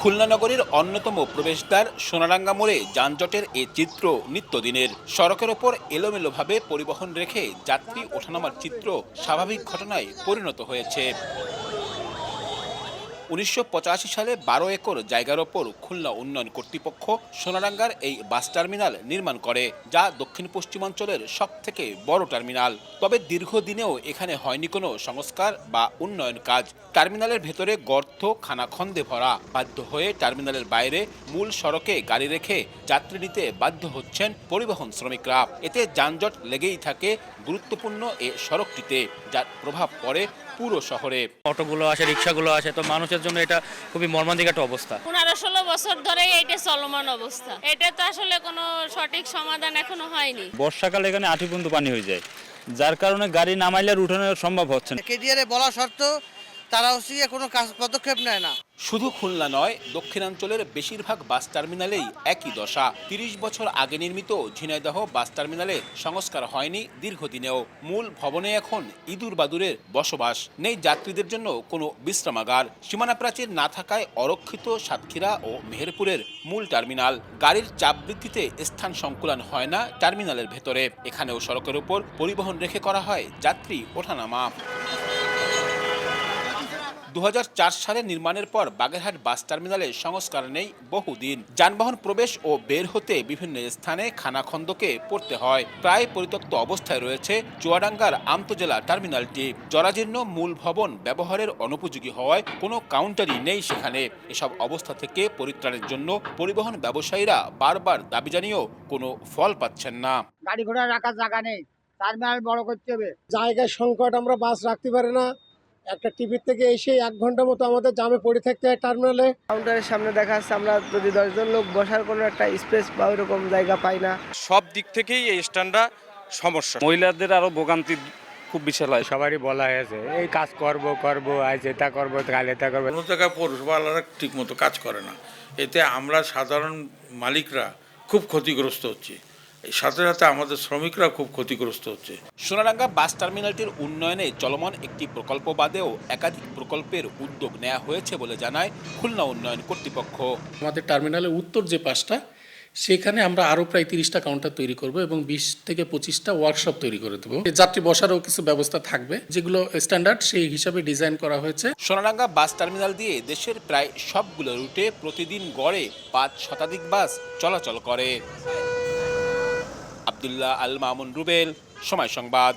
খুলনা নগরীর অন্যতম প্রবেশদ্বার সোনারাঙ্গা মোড়ে যানজটের এ চিত্র নিত্যদিনের। সড়কের ওপর এলোমেলোভাবে পরিবহন রেখে যাত্রী ওঠানামার চিত্র স্বাভাবিক ঘটনায় পরিণত হয়েছে। উনিশশো পঁচাশি সালে বারো একর জায়গার ওপর খুলনা উন্নয়ন কর্তৃপক্ষ সোনারাঙ্গার এই বাস টার্মিনাল নির্মাণ করে, যা দক্ষিণ পশ্চিমাঞ্চলের সব থেকে বড় টার্মিনাল। তবে দীর্ঘদিনেও এখানে হয়নি কোনো সংস্কার বা উন্নয়ন কাজ। টার্মিনালের ভেতরে গর্ত, খানাখন্দে ভরা। বাধ্য হয়ে টার্মিনালের বাইরে মূল সড়কে গাড়ি রেখে যাত্রী নিতে বাধ্য হচ্ছেন পরিবহন শ্রমিকরা। এতে যানজট লেগেই থাকে গুরুত্বপূর্ণ এ সড়কটিতে, যার প্রভাব পড়ে পুরো শহরে। অটোগুলো আসে, রিক্সাগুলো আসে, তো মানুষের জন্য এটা খুবই মর্মান্তিক একটা অবস্থা। পনেরো ষোলো বছর ধরে এটা চলমান অবস্থা। এটা তো আসলে কোনো সঠিক সমাধান এখনও হয়নি। বর্ষাকালে এখানে আঠি পর্যন্ত পানি হয়ে যায়। যার কারণে গাড়ি নামাইলে উঠানো সম্ভব হচ্ছে না। কেডিআরে বলা সত্ত্বেও তারা হচ্ছে কোনো কাজ, পদক্ষেপ নেয় না। শুধু খুলনা নয়, দক্ষিণাঞ্চলের বেশিরভাগ বাস টার্মিনালেই একই দশা। তিরিশ বছর আগে নির্মিত ঝিনাইদহ বাস টার্মিনালে সংস্কার হয়নি দীর্ঘদিনেও। মূল ভবনে এখন ইঁদুর বাদুরের বসবাস। নেই যাত্রীদের জন্য কোনো বিশ্রামাগার। সীমানা প্রাচীর না থাকায় অরক্ষিত সাতক্ষীরা ও মেহেরপুরের মূল টার্মিনাল। গাড়ির চাপ বৃদ্ধিতে স্থান সংকুলান হয় না টার্মিনালের ভেতরে। এখানেও সড়কের উপর পরিবহন রেখে করা হয় যাত্রী ওঠানামা। দু হাজার চার সালে নির্মাণের পর বাগেরহাট বাস টার্মিনালে সংস্কার নেই বহুদিন। যানবাহন প্রবেশ ও বের হতে বিভিন্ন স্থানে খানাখন্দকে পড়তে হয়। প্রায় পরিত্যক্ত অবস্থায় রয়েছে চুয়াডাঙ্গার আন্তজেলা টার্মিনালটি। জরাজীর্ণ মূল ভবন ব্যবহারের অনুপযোগী হওয়ায় কোনো কাউন্টারই নেই সেখানে। এসব অবস্থা থেকে পরিত্রাণের জন্য পরিবহন ব্যবসায়ীরা বারবার দাবি জানিয়েও কোনো ফল পাচ্ছেন না। গাড়ি ঘোড়া রাখার জায়গা নেই। টার্মিনাল বড় করতে হবে। জায়গায় সংকট আমরা বাস রাখতে পারি না। একটা টিভির থেকে এসে এক ঘণ্টা মতো আমাদের জামে পড়ে থাকতে হয় টার্মিনালে। কাউন্টারের সামনে দেখা যাচ্ছে আমরা যদি দশজন লোক বসার কোনো একটা স্পেস বা ওইরকম জায়গা পাই না। সব দিক থেকেই এই স্ট্যান্ডটা সমস্যা। মহিলাদের আরও ভোগান্তি খুব বিশাল হয়। সবারই বলা হয়েছে এই কাজ করব করব আজ এটা করব কাল এটা করব। কোনো জায়গায় পৌরসভাওয়ালারা ঠিক মতো কাজ করে না। এতে আমরা সাধারণ মালিকরা খুব ক্ষতিগ্রস্ত হচ্ছি। সাথে সাথে আমাদের শ্রমিকরা খুব ক্ষতিগ্রস্ত হচ্ছে। সোনারাঙ্গা বাস টার্মিনালটির উন্নয়নে চলমান একটি প্রকল্প বাদেও একাধিক প্রকল্পের উদ্যোগ নেওয়া হয়েছে বলে জানায় খুলনা উন্নয়ন কর্তৃপক্ষ। আমাদের টার্মিনালের উত্তর যে পাশটা সেখানে আমরা আরও প্রায় তিরিশটা কাউন্টার তৈরি করব এবং বিশ থেকে পঁচিশটা ওয়ার্কশপ তৈরি করে দেবো। যাত্রী বসারও কিছু ব্যবস্থা থাকবে যেগুলো স্ট্যান্ডার্ড সেই হিসাবে ডিজাইন করা হয়েছে। সোনারাঙ্গা বাস টার্মিনাল দিয়ে দেশের প্রায় সবগুলো রুটে প্রতিদিন গড়ে পাঁচ শতাধিক বাস চলাচল করে। আবদুল্লাহ আল মামুন রুবেল সময় সংবাদ।